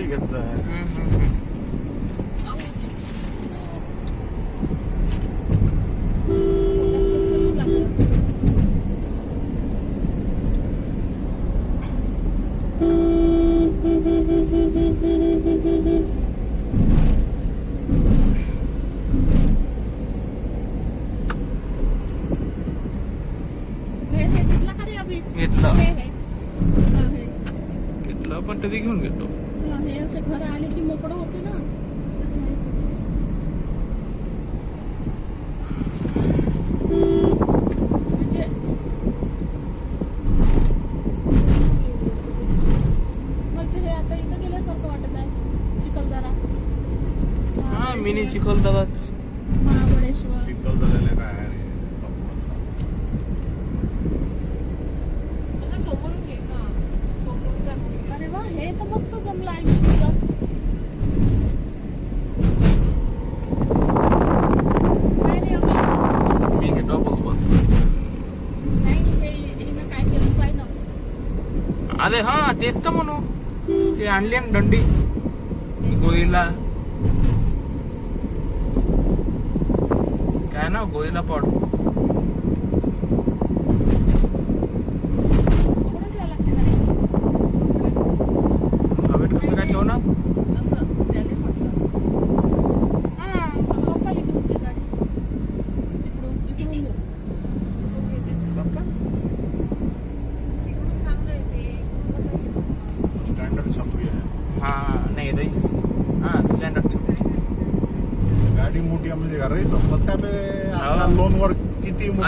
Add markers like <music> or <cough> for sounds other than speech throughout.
двигаться. घेतला घेतला पण ते घेऊन घेतो हे असे घर आले की मोकळं होते ना. म्हणजे आता इथं गेल्यासारखं वाटत चिखलदरा. तर मस्त जमलं आहे तुझं? अरे हा तेच तर म्हणू. ते आणली ना दंडी गोळीला. काय ना गोळीला पाडू.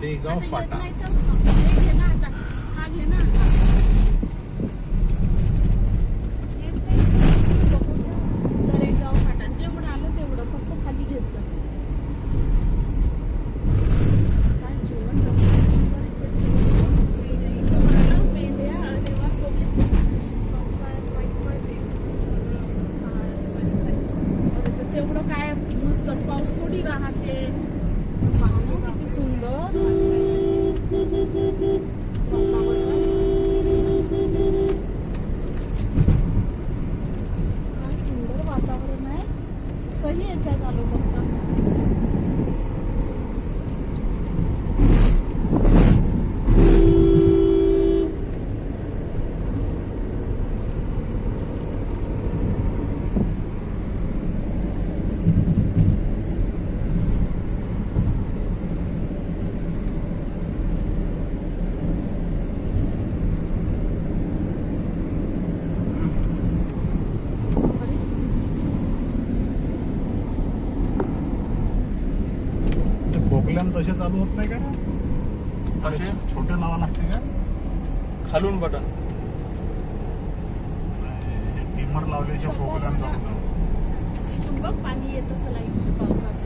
那个发达 तसे चालू होत नाही का? तसे? छोटे लावा लागते का? खालून बटन. डिमर लावल्याचे प्रोग्राम चालू पाणी येत असेल पावसात.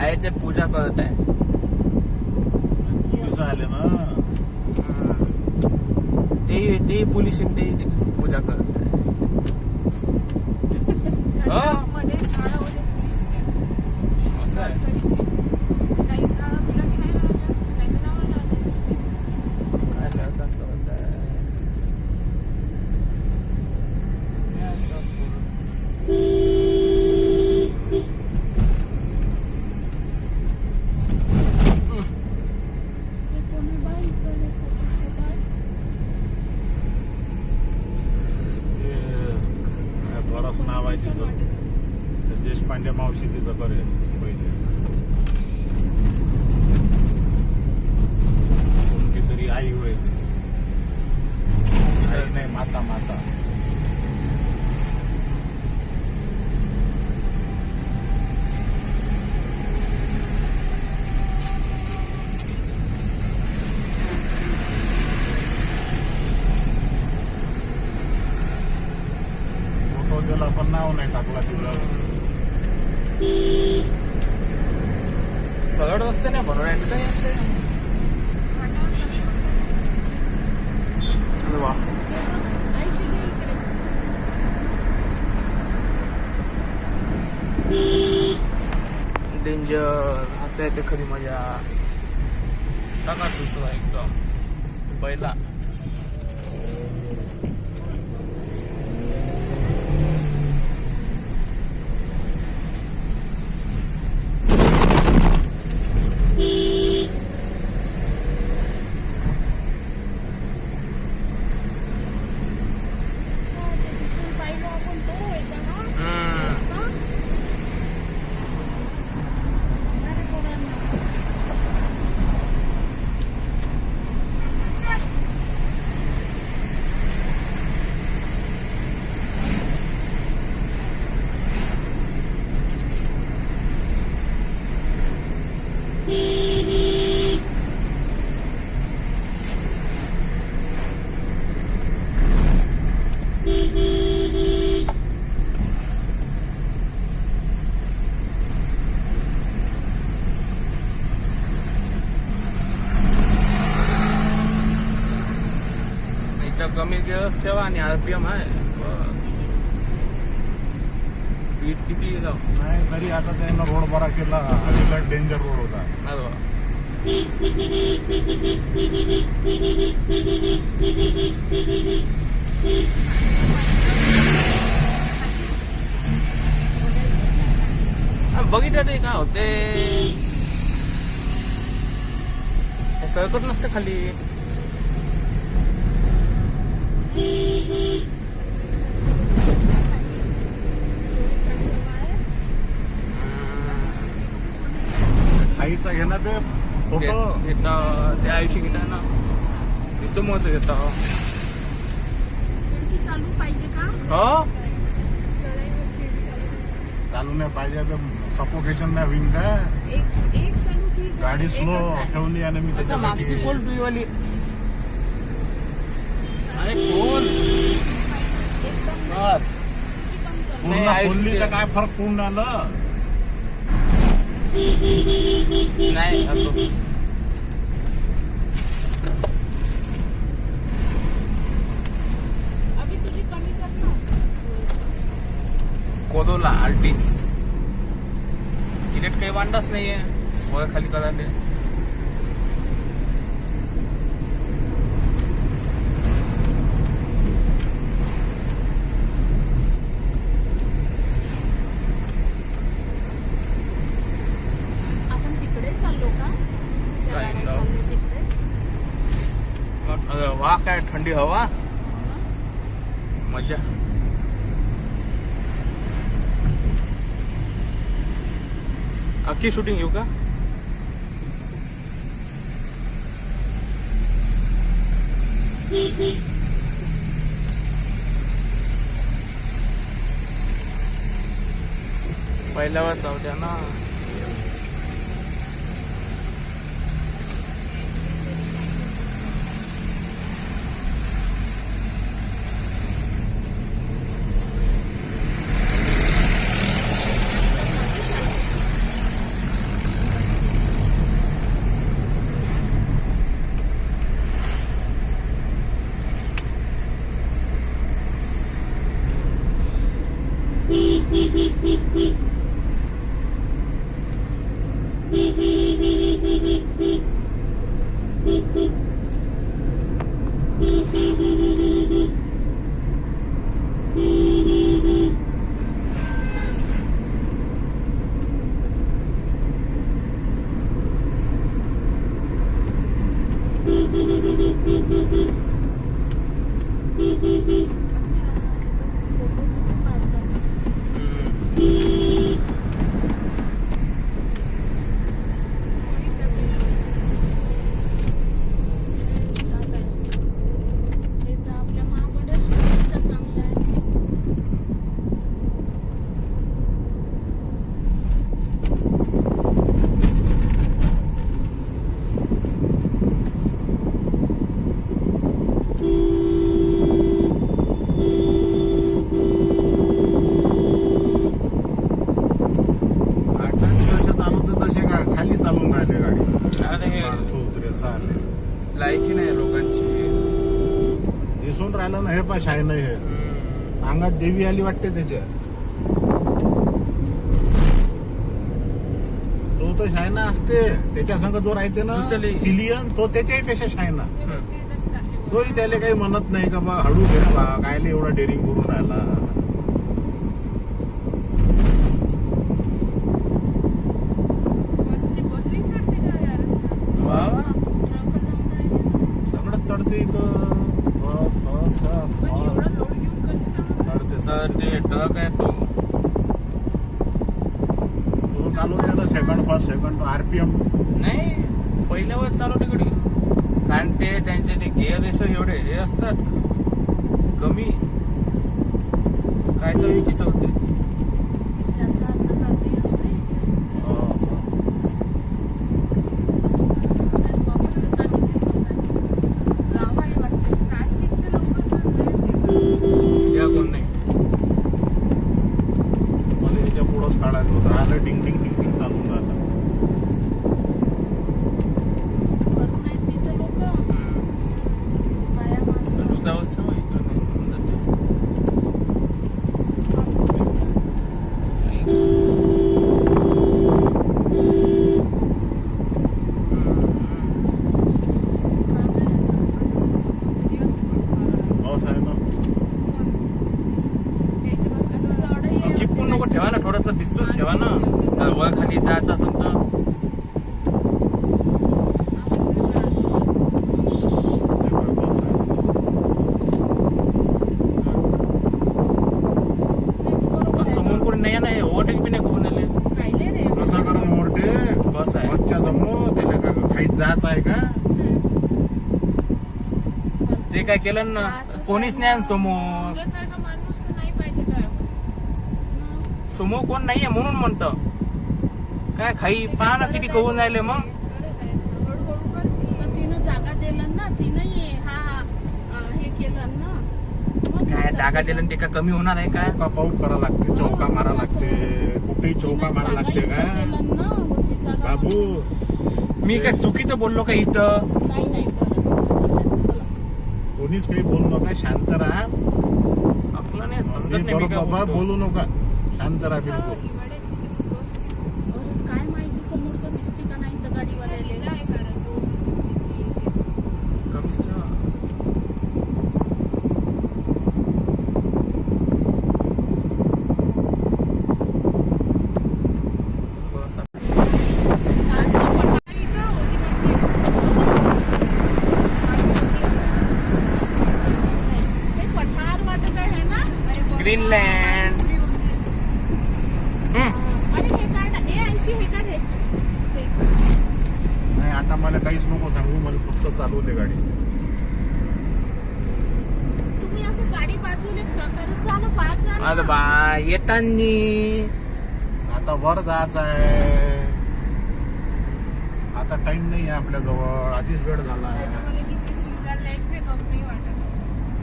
आहे ते पूजा करत आहे. पोलीस आले ना? ते ते पोलीस ते पूजा करत आहे. <laughs> असं आहे. आता येते खरी मजा टाका दुसरा एकदम पहिला अच्छा, ते तिथून पाहिलं आपण तो होता ना हम्म. रस्ता? अरे पोरांनो. इथं कमी गिअर्स ठेवा आणि आरपीएम आहे. बस. स्पीड किती जाऊ नाही तरी आता त्यानं रोड बरा केला. आधीला डेंजर रोड होता. अरे वा. बघितलं ते काय होते हे सरकत नसते खाली. आईचा घेणं ते फोटो. घेता ते आयुष्य घेता ना. ते समोरच घेता. चालू पाहिजे का? हो? चालू नाही पाहिजे ते सपोकेशन नाही चालू की गाडी स्लो? ठेवली आणि मी त्याच्यासाठी एकदम बस. पूर्ण तर काय फरक पडून आलं नाही असो. कोदोला आर्टिस इलेट काही वांडाच नाहीये. वर खाली करायला आपण तिकडे चाललो का त्या काय गाड्या नाव? चालल्या तिकडे अरे वा काय थंडी हवा. मजा. अख्खी शूटिंग येऊ का? पहिल्या वेळेस होत्या ना. हे पण शाय नाही हे हम्म. अंगात देवी आली वाटते त्याच्या तो तर शायना असते त्याच्या संग जो राहते ना दुसरी. पिलियन तो त्याच्याही पेक्षा शायना. तोही त्याला काही म्हणत नाही का बा हळू घे ना बा कायले एवढा डेअरिंग करून राहिला बसची बसही चढते का या रस्त्यावर? वा वा. ट्रक जाऊन राहिले. सगळंच चढते इथं बस, बस, पण बस. एवढा लोड घेऊन कशी चालवतात? चढते तर ते ट्रक आहे तो तो चालवते ना सेकंड फर्स्ट सेकंड आरपीएम नाही पहिल्या वेळेस चालवते गडी. कारण ते त्यांचे ते गेअर रेशो एवढे हे असतात. कमी. काय विकीचं होते त्याचा अर्थ गर्दी असते इथे. दिसत आहेत बाबा शेताने दिसत आहे. गाव आहे वाटतं. नाशिकचे लोकं चालले असेल. या कोण नाही मला याच्या पुढंच काढायचं होतं आलं डिंग डिंग डिंग डिंग चालून राहिलं वरून आहेत तिथे लोकं. हम्म. बाया माणसं. दुसऱ्यावरच ठेवा, इकडं नाही होऊन जाते. बस आहे ना चिपकून नको ठेवा ना थोडस डिस्टन्स ठेवा ना तर वर खाली जायचं असेल तर हे बघ, बस आहे पण समोर कोणी नाही आहे ना हे ओव्हरटेक बी नाही करून आले कसा करा मोरटे बस आहे बसच्या समोर त्याला का खाईत जायचं आहे का ते काय केलं ना कोणीच नाही समोर माणूस तर नाही पाहिजे ड्रायव्हर समोर कोण नाहीये म्हणून म्हणतं. काय खाई पहा ना किती कहून राहिले मग. तर तिनं जागा दिलं ना तिनं हे हा अं, हे केलं ना. मग काय जागा दिलं ते काय कमी होणार आहे का चौका पाऊक करा लागते चौका मारा लागते कुठेही चौका मारा लागते का बाबू. मी काय चुकीचं बोललो का इथं? नाही नाही. कोणीच काही बोलू नका शांत राहा. आपलं नाही समजत मी नाही मी बरोबर काय बाबा बोलतो. बोलू नका. शांत राहा बिलकुल अरे काय माहिती समोरचं दिसते का नाही तर गाडीवाल्याला कमीच ठेवा. बस हे पठार वाटत आहे ना अरे हे. हे. नाही आता मला काहीच नको सांगू मला फक्त चालवू दे गाडी ना. बा येतानी आता वर जायचं आहे आता टाइम नाही आहे आपल्या जवळ आधीच वेळ झाला आहे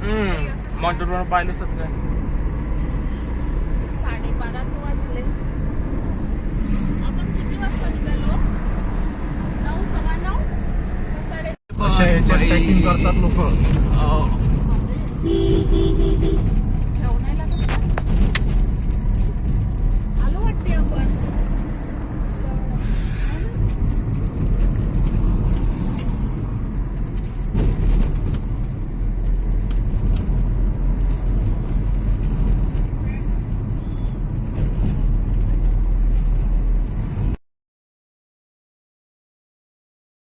हम्म मॉनिटरवर पाहिलंच काय साडेबाराच वाजले. आपण किती वाजता निघालो? नऊ सव्वा नऊ? का साडे अशा याच्यात बाई. पॅकिंग करतात लोक.